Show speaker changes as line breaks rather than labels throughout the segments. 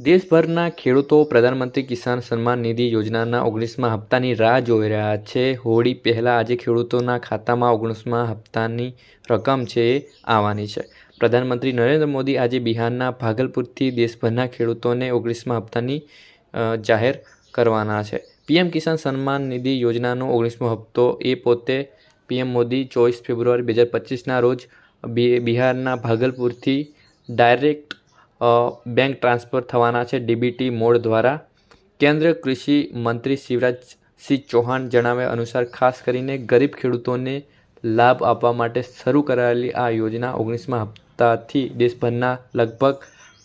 દેશભરના ખેડૂતો પ્રધાનમંત્રી કિસાન સન્માન નિધિ યોજનાના ઓગણીસમાં હપ્તાની રાહ જોઈ રહ્યા છે. હોળી પહેલાં આજે ખેડૂતોના ખાતામાં ઓગણીસમા હપ્તાની રકમ છે એ આવવાની છે. પ્રધાનમંત્રી નરેન્દ્ર મોદી આજે બિહારના ભાગલપુરથી દેશભરના ખેડૂતોને ઓગણીસમા હપ્તાની જાહેર કરવાના છે. પીએમ કિસાન સન્માન નિધિ યોજનાનો ઓગણીસમો હપ્તો એ પોતે પીએમ મોદી ચોવીસ ફેબ્રુઆરી બે હજાર પચીસના રોજ બિહારના ભાગલપુરથી ડાયરેક્ટ બેંક ટ્રાન્સફર થવાના છે ડીબીટી મોડ દ્વારા. કેન્દ્રીય કૃષિ મંત્રી શિવરાજસિંહ ચૌહાણ જણાવ્યા અનુસાર, ખાસ કરીને ગરીબ ખેડૂતોને લાભ આપવા માટે શરૂ કરાયેલી આ યોજના ઓગણીસમા હપ્તાથી દેશભરના લગભગ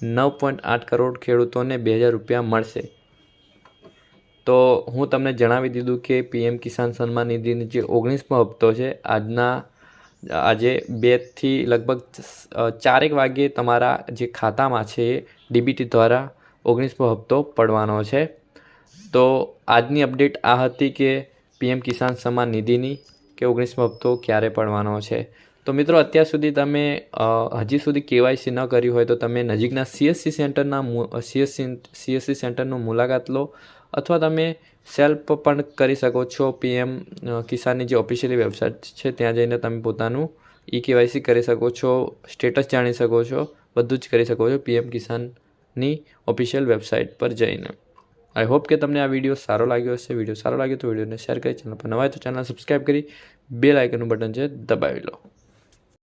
નવ પોઈન્ટ આઠ કરોડ ખેડૂતોને બે હજાર રૂપિયા મળશે. તો હું તમને જણાવી દીધું કે પીએમ કિસાન સન્માન નિધિની જે ઓગણીસમો હપ્તો છે, આજના આજે બેથી લગભગ ચારેક વાગ્યે તમારા જે ખાતામાં છે ડીબીટી દ્વારા ઓગણીસમો હપ્તો પડવાનો છે. તો આજની અપડેટ આ હતી કે પીએમ કિસાન સન્માન નિધિની કે ઓગણીસમો હપ્તો ક્યારે પડવાનો છે? તો મિત્રો, અત્યાર સુધી તમે હજી સુધી કેવાયસી ન કર્યું હોય તો તમે નજીકના સીએસસી સેન્ટરના સીએસસી સીએસસી સેન્ટરનું મુલાકાત લો. અથવા તમે સેલ્ફ પણ કરી શકો છો પીએમ કિસાનની જે ઓફિશિયલી વેબસાઇટ છે, ત્યાં જઈને તમે પોતાનું ઈ કેવાયસી કરી શકો છો સ્ટેટસ જાણી શકો છો, બધું જ કરી શકો છો પીએમ કિસાનની ઓફિશિયલ વેબસાઇટ પર જઈને. આઈ હોપ કે તમને આ વીડિયો સારો લાગ્યો હશે. વીડિયો સારો લાગ્યો તો વિડીયોને શેર કરી, ચેનલ પર નવા તો ચેનલ સબસ્ક્રાઈબ કરી બે લાઇકનનું બટન છે, દબાવી લો.